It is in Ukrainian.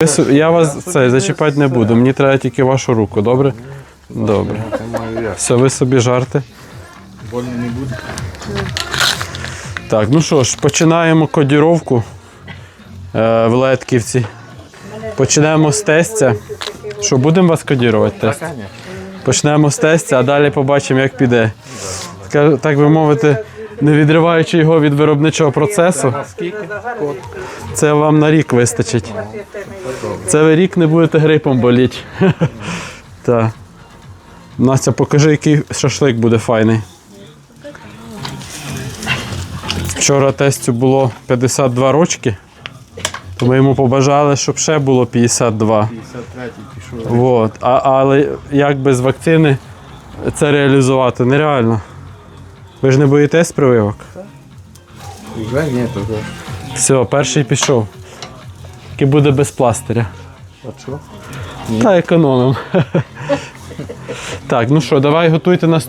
Ви Я вас це зачіпати не буду. Мені треба тільки вашу руку, добре? Добре. Все, ви собі жарте. Больно не буде. Так, ну що ж, починаємо кодіровку е, в Летківці. Почнемо з тестя. Що, будемо вас кодірувати тест? Почнемо з тестя, а далі побачимо, як піде. Так би мовити, не відриваючи його від виробничого процесу, це вам на рік вистачить. Це ви рік не будете грипом боліти. Так. Настя, покажи, який шашлик буде файний. Вчора тестю було 52 рочки, то ми йому побажали, щоб ще було 52. 53 пішов. А, але як без вакцини це реалізувати нереально. Ви ж не боїтесь прививок? Уже ні, то. Все, перший пішов. Який буде без пластиря. А чого? Та економим. так, ну що, давай готуйте наступний.